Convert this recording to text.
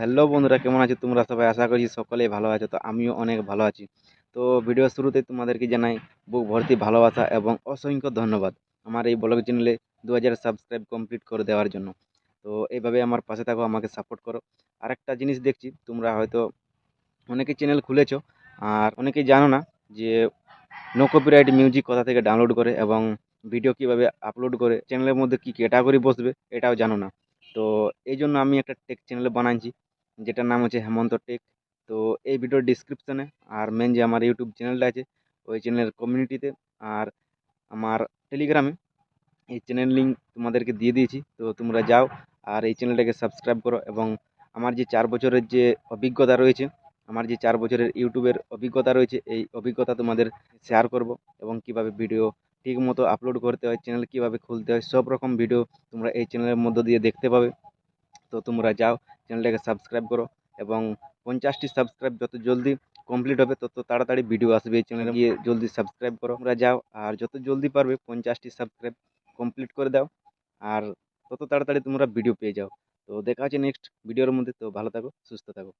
Hello বন্ধুরা, কেমন আছো তোমরা? সবাই আশা করি সকলেই ভালো আছো, তো আমিও অনেক ভালো আছি। তো ভিডিও শুরুতে তোমাদেরকে জানাই, বুক ভর্তি ভালোবাসা এবং অসংখ্য ধন্যবাদ আমার এই ব্লগ চ্যানেলে দু হাজার সাবস্ক্রাইব কমপ্লিট করে দেওয়ার জন্য। তো এইভাবে আমার পাশে থাকো, আমাকে সাপোর্ট করো। আরেকটা জিনিস দেখছি, তোমরা হয়তো অনেকে চ্যানেল খুলেছো, আর অনেকেই জানো না যে নো কপিরাইট মিউজিক কোথা থেকে ডাউনলোড করে এবং ভিডিও কীভাবে আপলোড করে চ্যানেলের মধ্যে কী ক্যাটাগরি বসবে, এটাও জানো না। তো এই জন্য আমি একটা টেক চ্যানেল বানাইছি যেটার নাম হচ্ছে হেমন্ত টেক। তো এই ভিডিওর ডিসক্রিপশনে আর মেন যে আমার ইউটিউব চ্যানেলটা আছে, ওই চ্যানেলের কমিউনিটিতে আর আমার টেলিগ্রামে এই চ্যানেল লিঙ্ক তোমাদেরকে দিয়ে দিয়েছি। তো তোমরা যাও আর এই চ্যানেলটাকে সাবস্ক্রাইব করো এবং আমার যে চার বছরের যে অভিজ্ঞতা রয়েছে, আমার যে চার বছরের ইউটিউবের অভিজ্ঞতা রয়েছে, এই অভিজ্ঞতা তোমাদের শেয়ার করব এবং কীভাবে ভিডিও ঠিক মতো আপলোড করতে হয় চ্যানেল কীভাবে খুলতে হয় সব রকম ভিডিও তোমরা এই চ্যানেলের মধ্য দিয়ে দেখতে পাবে। তো তোমরা যাও চ্যানেলটাকে সাবস্ক্রাইব করো এবং পঞ্চাশটি সাবস্ক্রাইব যত জলদি কমপ্লিট হবে, তত তাড়াতাড়ি ভিডিও আসবে এই চ্যানেলে গিয়ে জলদি সাবস্ক্রাইব করো। তোমরা যাও, আর যত জলদি পারবে পঞ্চাশটি সাবস্ক্রাইব কমপ্লিট করে দাও, আর তত তাড়াতাড়ি তোমরা ভিডিও পেয়ে যাও। তো দেখা হচ্ছে নেক্সট ভিডিওর মধ্যে। তো ভালো থাকো, সুস্থ থাকো।